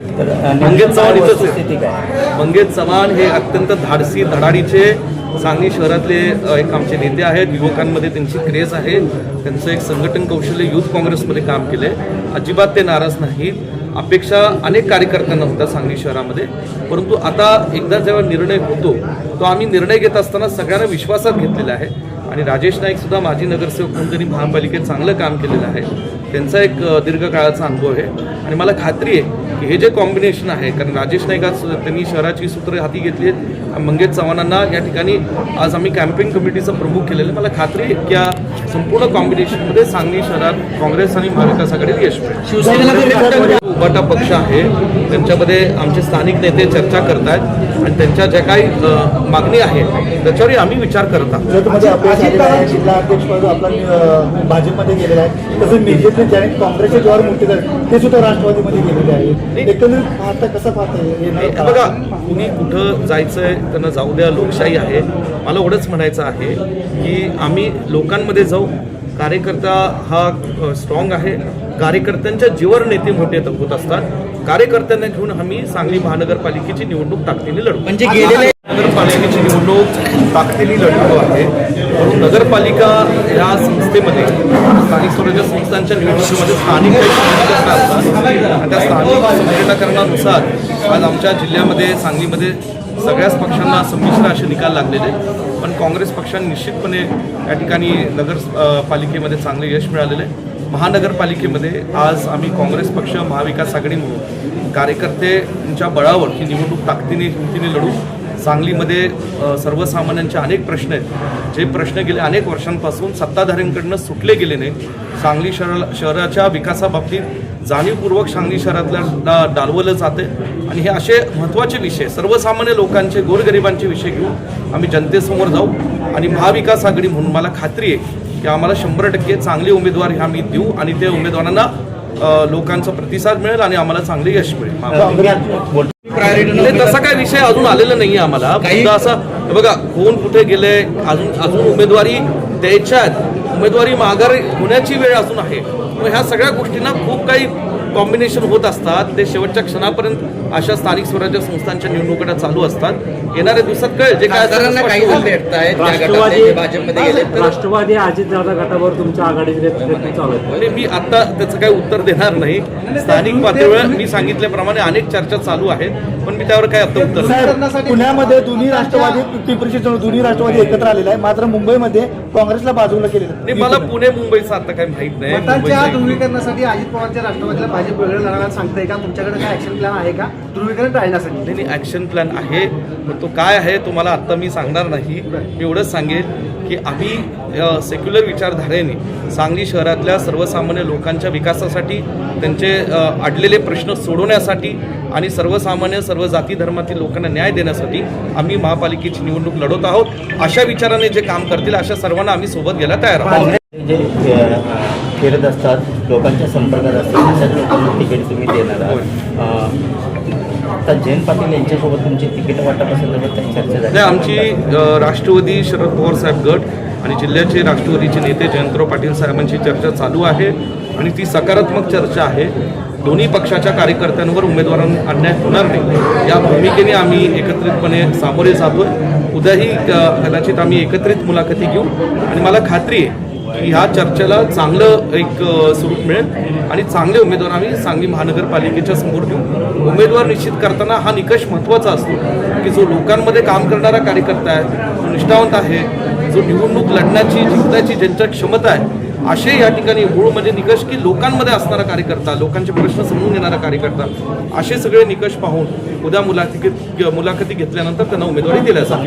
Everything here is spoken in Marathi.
मंगेश चव्हाण इथंच आहे. मंगेश चव्हाण हे अत्यंत धाडसी धडाडीचे सांगली शहरातले एक आमचे नेते आहेत. युवकांमध्ये त्यांची क्रेज आहे. त्यांचं एक संघटन कौशल्य युथ काँग्रेसमध्ये काम केले अजिबात ते नाराज नाहीत. अपेक्षा अनेक कार्यकर्त्यांना होत्या सांगली शहरामध्ये. परंतु आता एकदा जेव्हा निर्णय होतो तो आम्ही निर्णय घेत असताना सगळ्यांना विश्वासात घेतलेला आहे. आणि राजेश नाईक सुद्धा माजी नगरसेवक म्हणून त्यांनी महापालिकेत चांगलं काम केलेलं आहे. त्यांचा एक दीर्घकाळाचा अनुभव आहे. आणि मला खात्री आहे हे जे कॉम्बिनेशन आहे कारण राजेश नाईकाच त्यांनी शहराची सूत्र हाती घेतली आहेत. मंगेश चव्हाणांना या ठिकाणी आज आम्ही कॅम्पेन कमिटीचं प्रमुख केलेलं मला खात्री आहे की या संपूर्ण कॉम्बिनेशनमध्ये सांगली शहरात काँग्रेस आणि महाविकास आघाडीला यश मिळेल. उबाटा पक्ष आहे. त्यांच्यामध्ये आमचे स्थानिक नेते चर्चा करत आहेत आणि त्यांच्या ज्या काही मागणी आहे त्याच्यावरही आम्ही विचार करत आहोत. जर आहे अं, भाजपमध्ये गेलेला आहे तसं मिरजेतले ज्याने काँग्रेसचे जवाहर मोठे झाले ते सुद्धा राष्ट्रवादीमध्ये गेलेले आहेत. एकंदरीत पाहता कसं पाहता बघा कुणी कुठं जायचंय त्यांना जाऊ द्या लोकशाही आहे. मला एवढंच म्हणायचं आहे की आम्ही लोकांमध्ये जाऊ कार्यकर्ता हा स्ट्रॉंग आहे. कार्यकर्त्यांच्या जीवर नेते मोठे होत असतात. कार्यकर्त्यांना घेऊन आम्ही सांगली महानगरपालिकेची निवडणूक ताकदीने लढू. म्हणजे महानगरपालिकेची निवडणूक ताकदीने लढलो आहे. म्हणून नगरपालिका ह्या संस्थेमध्ये स्थानिक स्वराज्य संस्थांच्या निवडणुकीमध्ये स्थानिक असतात. आणि त्या स्थानिक संघटनाकरणानुसार आज आमच्या जिल्ह्यामध्ये सांगलीमध्ये सगळ्याच पक्षांना संमिश्र असे निकाल लागलेले पण काँग्रेस पक्षाने निश्चितपणे या ठिकाणी नगर पालिकेमध्ये चांगले यश मिळालेले महानगरपालिकेमध्ये आज आम्ही काँग्रेस पक्ष महाविकास आघाडी म्हणून कार्यकर्त्यांच्या बळावर ही निवडणूक ताकदीने हिमतीने लढू. सांगलीमध्ये सर्वसामान्यांचे अनेक प्रश्न आहेत. जे प्रश्न गेले अनेक वर्षांपासून सत्ताधाऱ्यांकडनं सुटले गेले नाहीत. सांगली शहरा शहराच्या विकासाबाबतीत जाणीवपूर्वक सांगली शहरातल्या डा डालवलं जाते आणि हे असे महत्त्वाचे विषय सर्वसामान्य लोकांचे गोरगरिबांचे विषय घेऊन आम्ही जनतेसमोर जाऊ. आणि महाविकास आघाडी म्हणून मला खात्री आहे की आम्हाला शंभर टक्के चांगले उमेदवार हे आम्ही देऊ आणि त्या उमेदवारांना लोकांचा प्रतिसाद मिळेल आणि आम्हाला चांगले यश मिळेल. प्रायोरिटी तसा काय विषय अजून आलेला नाही आम्हाला. असा बघा कोण कुठे गेले अजून अजून उमेदवारी द्यायच्यात. उमेदवारी माघार होण्याची वेळ अजून आहे. मग ह्या सगळ्या गोष्टींना खूप काही कॉम्बिनेशन होत असतात ते शेवटच्या क्षणापर्यंत अशा स्थानिक स्वराज्य संस्थांच्या निवडणुका चालू असतात. येणाऱ्या दिवसात कळेल जे काय राष्ट्रवादी अजितदादा गटावर तुमच्या आघाडीचे प्रयत्न चालू मी आता त्याचं काही उत्तर देणार नाही. स्थानिक पातळीवर मी सांगितल्याप्रमाणे अनेक चर्चा चालू आहेत पण मी त्यावर काय आता उत्तर पुण्यामध्ये दोन्ही राष्ट्रवादी पिंपरी दोन्ही राष्ट्रवादी एकत्र आलेले आहे मात्र मुंबईमध्ये काँग्रेसला बाजूला केलेलं मला पुणे मुंबईचं आता काही माहीत नाही. वेगळं लढायला सांगताय का? तुमच्याकडे काय ऍक्शन प्लॅन आहे का? ध्रुवीकरण टाळण्यासाठी नाही नाही ॲक्शन प्लॅन आहे. पण तो काय आहे तुम्हाला आत्ता मी सांगणार नाही. मी एवढंच सांगेन की आम्ही सेक्युलर विचारधारेने सांगली शहरातल्या सर्वसामान्य लोकांच्या विकासासाठी त्यांचे अडलेले प्रश्न सोडवण्यासाठी आणि सर्वसामान्य सर्व जाती धर्मातील लोकांना न्याय देण्यासाठी आम्ही महापालिकेची निवडणूक लढवत आहोत. अशा विचाराने जे काम करतील अशा सर्वांना आम्ही सोबत घ्यायला तयार आहोत. जे फिरत असतात लोकांच्या संपर्कात असतात अशाच लोकांना तिकीट तुम्ही देणार आहात. आता जयंत पाटील यांच्यासोबत तुमची तिकीट वाटपासंदर्भात काही चर्चा झाली आमची राष्ट्रवादी शरद पवार साहेब गट आणि जिल्ह्याचे राष्ट्रवादीचे नेते जयंतराव पाटील साहेबांची चर्चा चालू आहे आणि ती सकारात्मक चर्चा आहे. दोन्ही पक्षाच्या कार्यकर्त्यांवर उमेदवारांना अन्याय होणार नाही. या भूमिकेने आम्ही एकत्रितपणे सामोरे जातोय. उद्याही कदाचित आम्ही एकत्रित मुलाखती घेऊ. आणि मला खात्री आहे ह्या चर्चेला चांगलं एक स्वरूप मिळेल आणि चांगले उमेदवार आम्ही सांगली महानगरपालिकेच्या समोर ठेवू उमेदवार निश्चित करताना हा निकष महत्त्वाचा असतो की जो लोकांमध्ये काम करणारा कार्यकर्ता आहे जो निष्ठावंत आहे जो निवडणूक लढण्याची जिंकण्याची ज्यांच्या क्षमता आहे असे या ठिकाणी मूळ म्हणजे निकष की लोकांमध्ये असणारा कार्यकर्ता लोकांचे प्रश्न समजून घेणारा कार्यकर्ता असे सगळे निकष पाहून उद्या मुलाखती मुलाखती घेतल्यानंतर त्यांना उमेदवारी दिल्या जाते